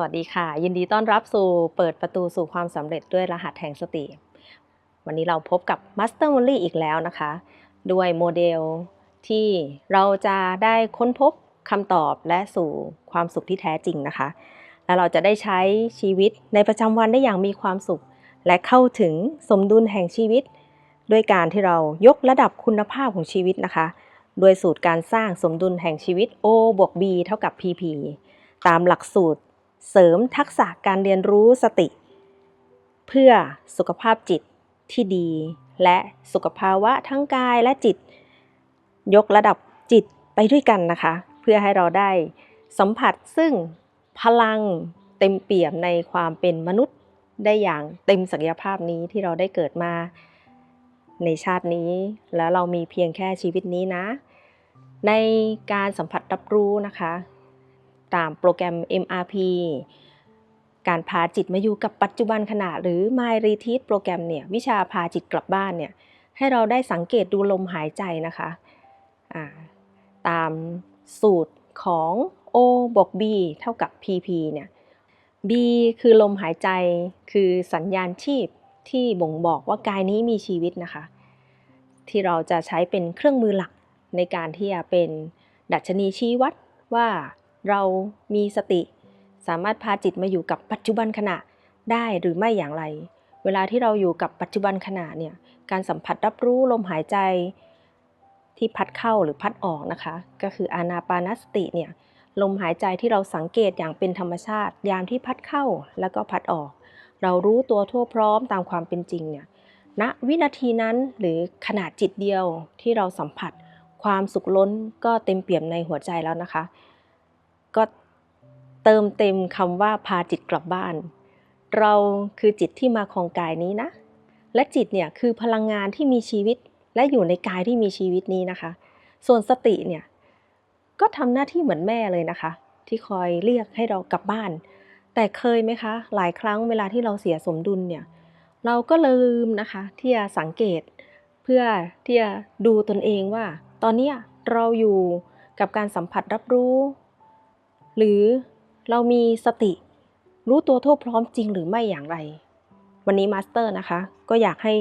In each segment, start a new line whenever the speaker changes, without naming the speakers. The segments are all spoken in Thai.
สวัสดีค่ะ ยินดีต้อนรับสู่เปิดประตูสู่ความสำเร็จด้วยรหัสแห่งสติ วันนี้เราพบกับ Master m o l l y อีกแล้วนะคะ ด้วยโมเดลที่เราจะได้ค้นพบคำตอบและสู่ความสุขที่แท้จริงนะคะ และเราจะได้ใช้ชีวิตในประจำวันได้อย่างมีความสุข และเข้าถึงสมดุลแห่งชีวิต ด้วยการที่เรายกระดับคุณภาพของชีวิตนะคะ โดยสูตรการสร้างสมดุลแห่งชีวิต O บวก B เท่ากับ PP ตามหลักสูตร เสริมทักษะการเรียนรู้สติ เพื่อสุขภาพจิตที่ดี และสุขภาวะทั้งกายและจิต ยกระดับจิตไปด้วยกันนะคะ เพื่อให้เราได้สัมผัสซึ่งพลังเต็มเปี่ยมในความเป็นมนุษย์ได้อย่างเต็มศักยภาพนี้ที่เราได้เกิดมา ในชาตินี้ แล้วเรามีเพียงแค่ชีวิตนี้นะ ในการสัมผัสรับรู้นะคะ ตามโปรแกรม MRP การพาจิตมาอยู่กับปัจจุบันขณะหรือ My Retreat โปรแกรมเนี่ยวิชาพาจิตกลับบ้านเนี่ยให้เราได้สังเกตดูลมหายใจนะคะตามสูตรของ O บวก B เท่ากับ PP เนี่ย B คือลมหายใจคือสัญญาณชีพที่บ่งบอกว่ากายนี้มีชีวิตนะคะ ที่เราจะใช้เป็นเครื่องมือหลักในการที่จะเป็นดัชนีชี้วัดว่า เรามีสติ สามารถพาจิตมาอยู่กับปัจจุบันขณะได้หรือไม่อย่างไร เวลาที่เราอยู่กับปัจจุบันขณะเนี่ย การสัมผัสรับรู้ลมหายใจที่พัดเข้าหรือพัดออกนะคะ ก็คืออานาปานสติเนี่ยลมหายใจที่เราสังเกตอย่างเป็นธรรมชาติ ยามที่พัดเข้าแล้วก็พัดออก เรารู้ตัวทั่วพร้อมตามความเป็นจริงเนี่ยณวินาทีนั้นหรือขนาดจิตเดียวที่เราสัมผัส ความสุขล้นก็เต็มเปี่ยมในหัวใจแล้วนะคะ ก็เติมเต็มคำว่าพาจิตกลับบ้าน เราคือจิตที่มาของกายนี้นะ และจิตเนี่ยคือพลังงานที่มีชีวิตและอยู่ในกายที่มีชีวิตนี้นะคะ ส่วนสติเนี่ยก็ทำหน้าที่เหมือนแม่เลยนะคะ ที่คอยเรียกให้เรากลับบ้าน แต่เคยไหมคะ หลายครั้งเวลาที่เราเสียสมดุลเนี่ยเราก็ลืมนะคะที่จะสังเกตเพื่อที่จะดูตนเองว่า ตอนนี้เราอยู่กับการสัมผัสรับรู้ หรือเรามีสติ รู้ตัวทั่วพร้อมจริงหรือไม่อย่างไร วันนี้มาสเตอร์นะคะ ก็อยากให้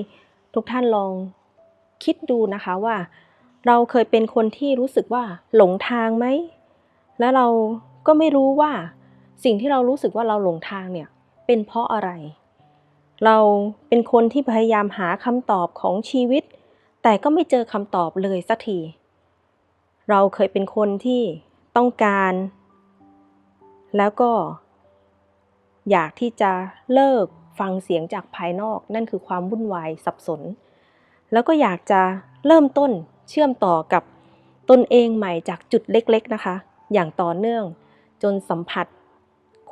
ทุกท่านลองคิดดูนะคะว่า เราเคยเป็นคนที่รู้สึกว่าหลงทางไหม แล้วเราก็ไม่รู้ว่าสิ่งที่เรารู้สึกว่าเราหลงทางเนี่ยเป็นเพราะอะไร เราเป็นคนที่พยายามหาคำตอบของชีวิต แต่ก็ไม่เจอคำตอบเลยสักที เราเคยเป็นคนที่ต้องการ แล้วก็ อยากที่จะเลิกฟังเสียงจากภายนอก นั่นคือความวุ่นวายสับสน แล้วก็อยากจะเริ่มต้นเชื่อมต่อกับตนเองใหม่จากจุดเล็กๆนะคะ อย่างต่อเนื่องจนสัมผัส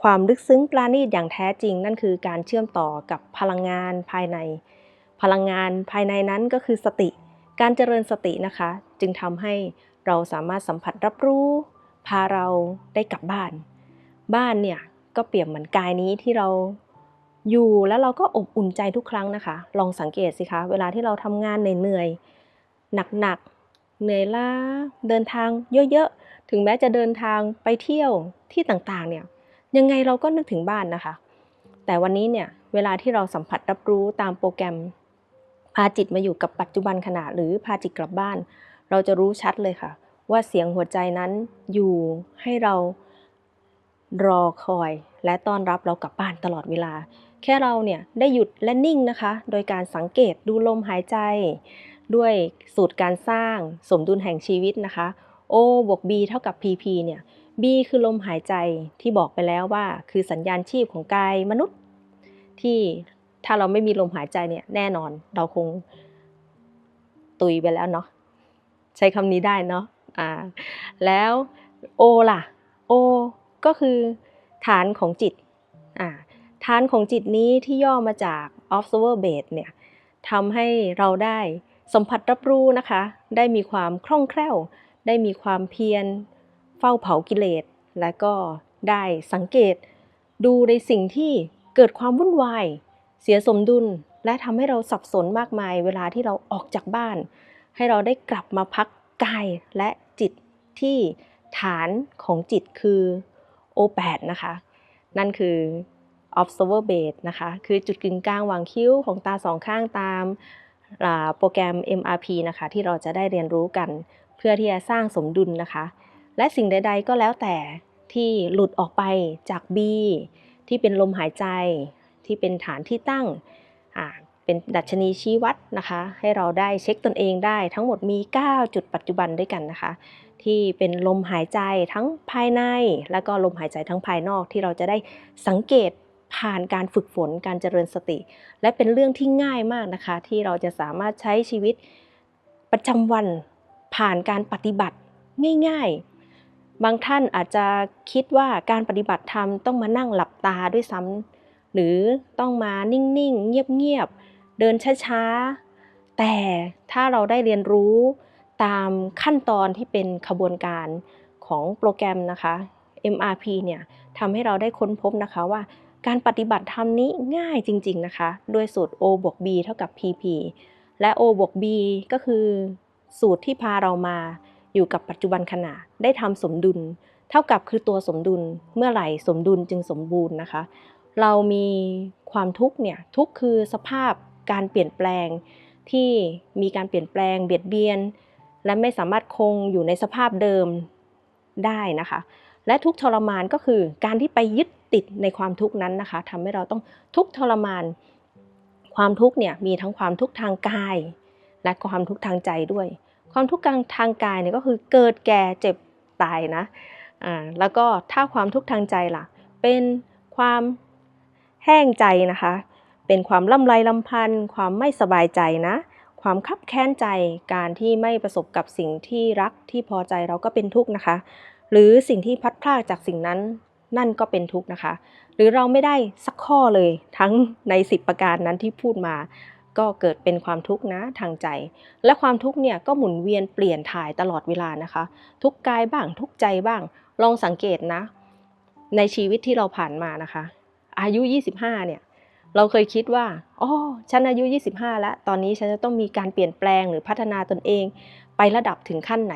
ความลึกซึ้งปราณีตอย่างแท้จริง นั่นคือการเชื่อมต่อกับพลังงานภายใน พลังงานภายในนั้นก็คือสติ การเจริญสตินะคะ จึงทำให้เราสามารถสัมผัสรับรู้ พาเราได้กลับบ้าน บ้านเนี่ยก็เปรียบเหมือนกายนี้ที่เราอยู่แล้วเราก็อบอุ่นใจทุกครั้งนะคะ ลองสังเกตสิคะ เวลาที่เราทำงานเหนื่อยๆหนักๆเหนื่อยล้าเดินทางเยอะๆ ถึงแม้จะเดินทางไปเที่ยวที่ต่างๆเนี่ยยังไงเราก็นึกถึงบ้านนะคะ แต่วันนี้เนี่ยเวลาที่เราสัมผัสรับรู้ตามโปรแกรม พาจิตมาอยู่กับปัจจุบันขณะหรือพาจิตกลับบ้าน เราจะรู้ชัดเลยค่ะ ว่าเสียงหัวใจนั้นอยู่ให้เรา รอคอย และต้อนรับเรากลับบ้านตลอดเวลา แค่เราเนี่ยได้หยุดและนิ่งนะคะ โดยการสังเกตดูลมหายใจ ด้วยสูตรการสร้างสมดุลแห่งชีวิตนะคะ O บวก B เท่ากับ PP เนี่ย B คือลมหายใจที่บอกไปแล้วว่า คือสัญญาณชีพของกายมนุษย์ ที่ถ้าเราไม่มีลมหายใจเนี่ยแน่นอนเราคงตุยไปแล้วเนาะใช้คำนี้ได้เนาะอ่าแล้ว O ล่ะ O ก็คือฐานของจิตอ่าฐานของจิตนี้ที่ย่อมาจาก observer base เนี่ยทำให้เราได้สัมผัสรับรู้นะคะ ได้มีความคล่องแคล่ว ได้มีความเพียร เฝ้าเผากิเลส และก็ได้สังเกต ดูในสิ่งที่เกิดความวุ่นวาย เสียสมดุล และทำให้เราสับสนมากมาย เวลาที่เราออกจากบ้าน ให้เราได้กลับมาพักกายและจิตที่ฐานของจิตคือ O8 นะคะ นั่นคือ observer base นะคะ คือจุดกึ่งกลางหว่างคิ้วของตาสองข้างตามโปรแกรม MRP นะคะ ที่เราจะได้เรียนรู้กันเพื่อที่จะสร้างสมดุลนะคะ และสิ่งใด ๆ ก็แล้วแต่ที่หลุดออกไปจาก B ที่เป็นลมหายใจ ที่เป็นฐานที่ตั้ง เป็นดัชนีชี้วัดนะคะ ให้เราได้เช็คตนเองได้ทั้งหมดมี 9 จุดปัจจุบันด้วยกันนะคะ ที่เป็นลมหายใจทั้งภายใน และก็ลมหายใจทั้งภายนอกที่เราจะได้สังเกตผ่านการฝึกฝนการเจริญสติ และเป็นเรื่องที่ง่ายมากนะคะ ที่เราจะสามารถใช้ชีวิตประจำวันผ่านการปฏิบัติง่ายๆ บางท่านอาจจะคิดว่าการปฏิบัติธรรมต้องมานั่งหลับตาด้วยซ้ำหรือต้องมานิ่งๆ เงียบๆ เดินช้าๆ แต่ถ้าเราได้เรียนรู้ตามขั้นตอนที่เป็นขบวนการของโปรแกรมนะคะ MRP เนี่ยทำให้เราได้ค้นพบนะคะว่าการปฏิบัติธรรมนี้ง่ายจริง ๆนะคะ ด้วยสูตร O บวก B เท่ากับ PP และ O บวก B ก็คือสูตรที่พาเรามาอยู่กับปัจจุบันขณะได้ทำสมดุล เท่ากับคือตัวสมดุลเมื่อไหร่สมดุลจึงสมบูรณ์นะคะ เรามีความทุกข์เนี่ยทุกคือสภาพ การเปลี่ยนแปลงที่มีการเปลี่ยนแปลงเบียดเบียน และไม่สามารถคงอยู่ในสภาพเดิมได้นะคะ และทุกทรมานก็คือการที่ไปยึดติดในความทุกข์นั้นนะคะทำให้เราต้องทุกทรมาน ความทุกข์เนี่ยมีทั้งความทุกข์ทางกาย และความทุกข์ทางใจด้วย ความทุกข์ทางกายเนี่ยก็คือเกิดแก่เจ็บตายนะอ่าแล้วก็ถ้าความทุกข์ทางใจล่ะ เป็นความแห้งใจนะคะ เป็นความล่ำไรลำพันธ์ความไม่สบายใจนะ ความคับแค้นใจการที่ไม่ประสบกับสิ่งที่รักที่พอใจเราก็เป็นทุกข์นะคะ หรือสิ่งที่พัดพลากจากสิ่งนั้นนั่นก็เป็นทุกข์นะคะ หรือเราไม่ได้สักข้อเลยทั้งใน 10 ประการนั้นที่พูดมา ก็เกิดเป็นความทุกข์นะทางใจ และความทุกข์เนี่ยก็หมุนเวียนเปลี่ยนถ่ายตลอดเวลานะคะ ทุกกายบ้างทุกใจบ้าง ลองสังเกตนะ ในชีวิตที่เราผ่านมานะคะ อายุ 25 เนี่ย เราเคยคิดว่าอ๋อฉันอายุ 25 แล้ว ตอนนี้ฉันจะต้องมีการเปลี่ยนแปลงหรือพัฒนาตนเอง ไประดับถึงขั้นไหน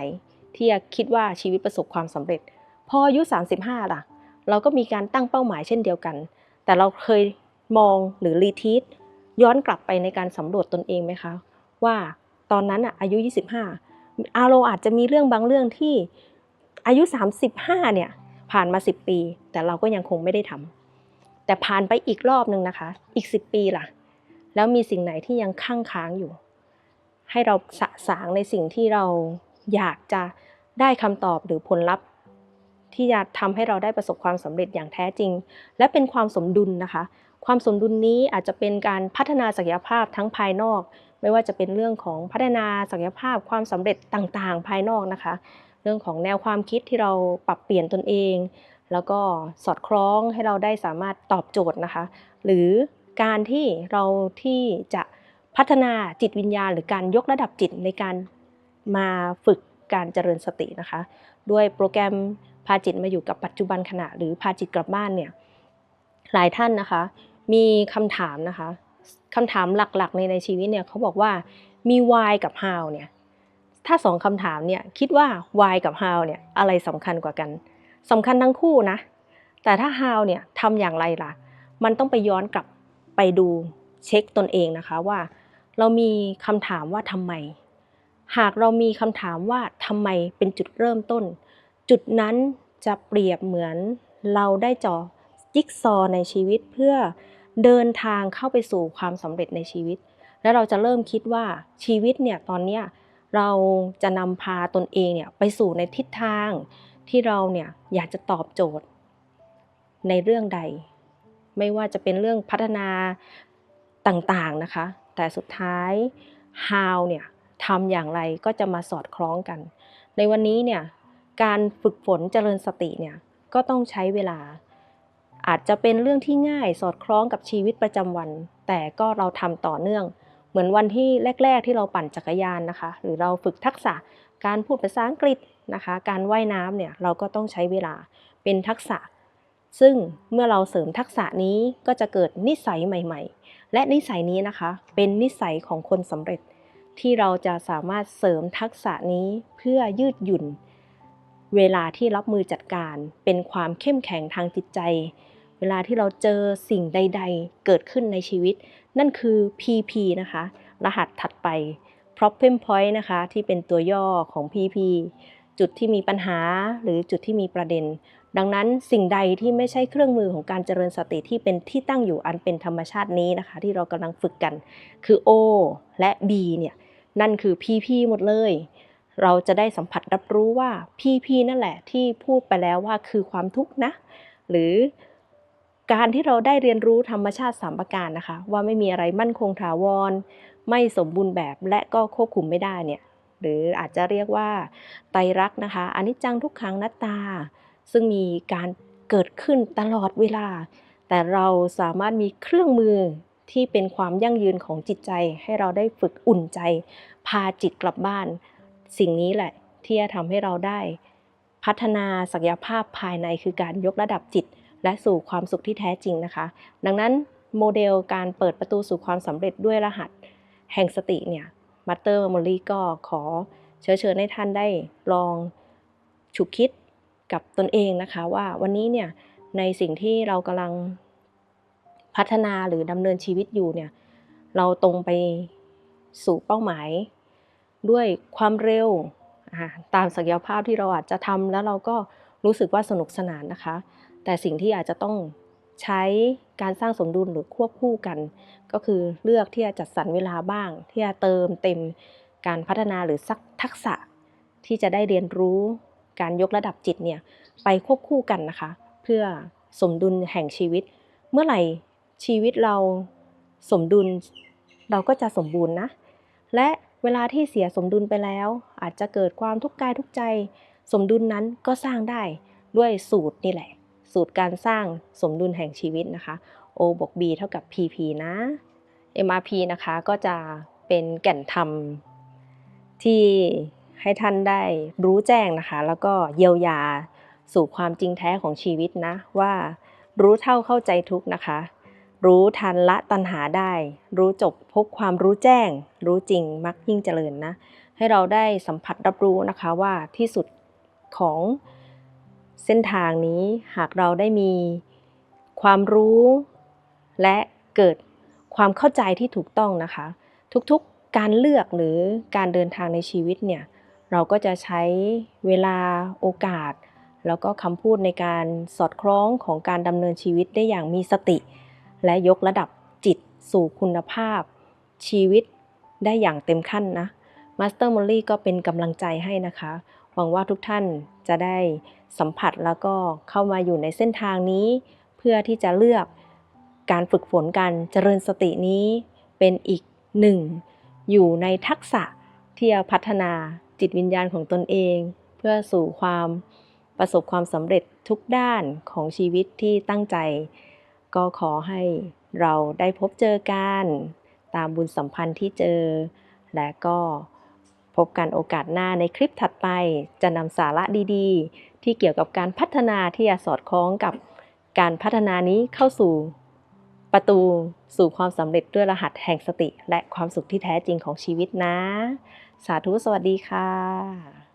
ที่จะคิดว่าชีวิตประสบความสำเร็จ พออายุ 35 ล่ะ เราก็มีการตั้งเป้าหมายเช่นเดียวกัน แต่เราเคยมองหรือรีทีสย้อนกลับไปในการสำรวจตนเองไหมคะ ว่าตอนนั้นอะอายุ 25 อาเราอาจจะมีเรื่องบางเรื่องที่อายุ 35 เนี่ยผ่านมา 10 ปี แต่เราก็ยังคงไม่ได้ทำ แต่ผ่านไปอีกรอบหนึ่งนะคะ อีก10ปีล่ะ แล้วมีสิ่งไหนที่ยังค้างค้างอยู่ ให้เราสะสางในสิ่งที่เราอยากจะได้คำตอบหรือผลลัพธ์ ที่จะทำให้เราได้ประสบความสำเร็จอย่างแท้จริง และเป็นความสมดุลนะคะ ความสมดุลนี้อาจจะเป็นการพัฒนาศักยภาพทั้งภายนอก ไม่ว่าจะเป็นเรื่องของพัฒนาศักยภาพความสำเร็จต่างๆ ภายนอกนะคะ เรื่องของแนวความคิดที่เราปรับเปลี่ยนตนเอง แล้วก็สอดคล้องให้เราได้สามารถตอบโจทย์นะคะ หรือการที่เราที่จะพัฒนาจิตวิญญาณ หรือการยกระดับจิตในการมาฝึกการเจริญสตินะคะ ด้วยโปรแกรมพาจิตมาอยู่กับปัจจุบันขณะ หรือพาจิตกลับบ้านเนี่ยหลายท่านนะคะ มีคำถามนะคะคำถามหลักๆ ในในชีวิตเนี่ยเขาบอกว่ามี why กับ how เนี่ยถ้าสองคำถามเนี่ยคิดว่า why กับ how เนี่ยอะไรสำคัญกว่ากัน สำคัญทั้งคู่นะ แต่ถ้า how เนี่ยทำอย่างไรล่ะ มันต้องไปย้อนกลับไปดูเช็คตนเองนะคะว่า เรามีคำถามว่าทำไม หากเรามีคำถามว่าทำไมเป็นจุดเริ่มต้น จุดนั้นจะเปรียบเหมือนเราได้จอจิ๊กซอว์ในชีวิตเพื่อเดินทางเข้าไปสู่ความสำเร็จในชีวิต แล้วเราจะเริ่มคิดว่าชีวิตเนี่ยตอนเนี้ยเราจะนำพาตนเองเนี่ยไปสู่ในทิศทาง ที่เราเนี่ยอยากจะตอบโจทย์ ในเรื่องใด ไม่ว่าจะเป็นเรื่องพัฒนาต่างๆนะคะ แต่สุดท้าย how เนี่ยทำอย่างไรก็จะมาสอดคล้องกัน ในวันนี้เนี่ยการฝึกฝนเจริญสติเนี่ยก็ต้องใช้เวลา อาจจะเป็นเรื่องที่ง่ายสอดคล้องกับชีวิตประจำวัน แต่ก็เราทำต่อเนื่อง เหมือนวันที่แรก ๆ ที่เราปั่นจักรยานนะคะ หรือเราฝึกทักษะการพูดภาษาอังกฤษ นะคะ การว่ายน้ำเนี่ยเราก็ต้องใช้เวลาเป็นทักษะ ซึ่งเมื่อเราเสริมทักษะนี้ก็จะเกิดนิสัยใหม่ ๆ และนิสัยนี้นะคะ เป็นนิสัยของคนสำเร็จ ที่เราจะสามารถเสริมทักษะนี้เพื่อยืดหยุ่น เวลาที่รับมือจัดการเป็นความเข้มแข็งทางจิตใจ เวลาที่เราเจอสิ่งใด ๆ เกิดขึ้นในชีวิต นั่นคือ PP นะคะ รหัสถัดไป problem point นะคะ ที่เป็นตัวย่อของ PP จุดที่มีปัญหาหรือจุดที่มีประเด็น ดังนั้นสิ่งใดที่ไม่ใช่เครื่องมือของการเจริญสติที่เป็นที่ตั้งอยู่อันเป็นธรรมชาตินี้นะคะ ที่เรากำลังฝึกกัน คือ O และ B เนี่ยนั่นคือ PP หมดเลย เราจะได้สัมผัสรับรู้ว่า PP นั่นแหละที่พูดไปแล้วว่าคือความทุกข์นะ หรือการที่เราได้เรียนรู้ธรรมชาติสามประการนะคะ ว่าไม่มีอะไรมั่นคงถาวร ไม่สมบูรณ์แบบและก็ควบคุมไม่ได้เนี่ย หรืออาจจะเรียกว่าไตรักนะคะอนิจจังทุกขังนัตตา ซึ่งมีการเกิดขึ้นตลอดเวลา แต่เราสามารถมีเครื่องมือที่เป็นความยั่งยืนของจิตใจ ให้เราได้ฝึกอุ่นใจ พาจิตกลับบ้าน สิ่งนี้แหละที่จะทำให้เราได้พัฒนาศักยภาพภายในคือการยกระดับจิต และสู่ความสุขที่แท้จริงนะคะ ดังนั้นโมเดลการเปิดประตูสู่ความสำเร็จด้วยรหัส แห่งสติเนี่ย มัตเตอร์มอลลี่ก็ขอเชิญเชิญให้ท่านได้ลองฉุกคิดกับตนเองนะคะ ว่าวันนี้เนี่ยในสิ่งที่เรากำลังพัฒนาหรือดำเนินชีวิตอยู่เนี่ยเราตรงไปสู่เป้าหมาย ด้วยความเร็วตามศักยภาพที่เราอาจจะทำแล้วเราก็รู้สึกว่าสนุกสนานนะคะ แต่สิ่งที่อาจจะต้องใช้ การสร้างสมดุลหรือควบคู่กัน ก็คือเลือกที่จะจัดสรรเวลาบ้าง ที่จะเติมเต็มการพัฒนาหรือสักทักษะ ที่จะได้เรียนรู้การยกระดับจิตเนี่ยไปควบคู่กันนะคะ เพื่อสมดุลแห่งชีวิต เมื่อไหร่ชีวิตเราสมดุลเราก็จะสมบูรณ์นะ และเวลาที่เสียสมดุลไปแล้ว อาจจะเกิดความทุกข์กายทุกใจ สมดุลนั้นก็สร้างได้ด้วยสูตรนี่แหละ สูตรการสร้างสมดุลแห่งชีวิตนะคะ O บวก B เท่ากับ PP นะ MRP นะคะก็จะเป็นแก่นธรรมที่ให้ท่านได้รู้แจ้งนะคะ แล้วก็เยียวยาสู่ความจริงแท้ของชีวิตนะ ว่ารู้เท่าเข้าใจทุกนะคะ รู้ทันละตัณหาได้ รู้จบพบความรู้แจ้ง รู้จริงมักยิ่งเจริญนะ ให้เราได้สัมผัสรับรู้นะคะว่าที่สุดของ เส้นทางนี้หากเราได้มีความรู้ และเกิดความเข้าใจที่ถูกต้องนะคะ ทุกๆการเลือกหรือการเดินทางในชีวิตเนี่ยเราก็จะใช้เวลาโอกาส แล้วก็คำพูดในการสอดคล้องของการดำเนินชีวิตได้อย่างมีสติ และยกระดับจิตสู่คุณภาพชีวิตได้อย่างเต็มขั้นนะ มาสเตอร์มอลลี่ก็เป็นกำลังใจให้นะคะ หวังว่าทุกท่านจะได้สัมผัสแล้วก็เข้ามาอยู่ในเส้นทางนี้ เพื่อที่จะเลือกการฝึกฝนการเจริญสตินี้เป็นอีกหนึ่ง อยู่ในทักษะที่จะพัฒนาจิตวิญญาณของตนเอง เพื่อสู่ความประสบความสำเร็จทุกด้านของชีวิตที่ตั้งใจ ก็ขอให้เราได้พบเจอกัน ตามบุญสัมพันธ์ที่เจอ และก็ พบกันโอกาสหน้าในคลิปถัดไป จะนำสาระดีๆ ที่เกี่ยวกับการพัฒนาที่จะสอดคล้องกับการพัฒนานี้เข้าสู่ประตูสู่ความสำเร็จด้วยรหัสแห่งสติ และความสุขที่แท้จริงของชีวิตนะ สาธุสวัสดีค่ะ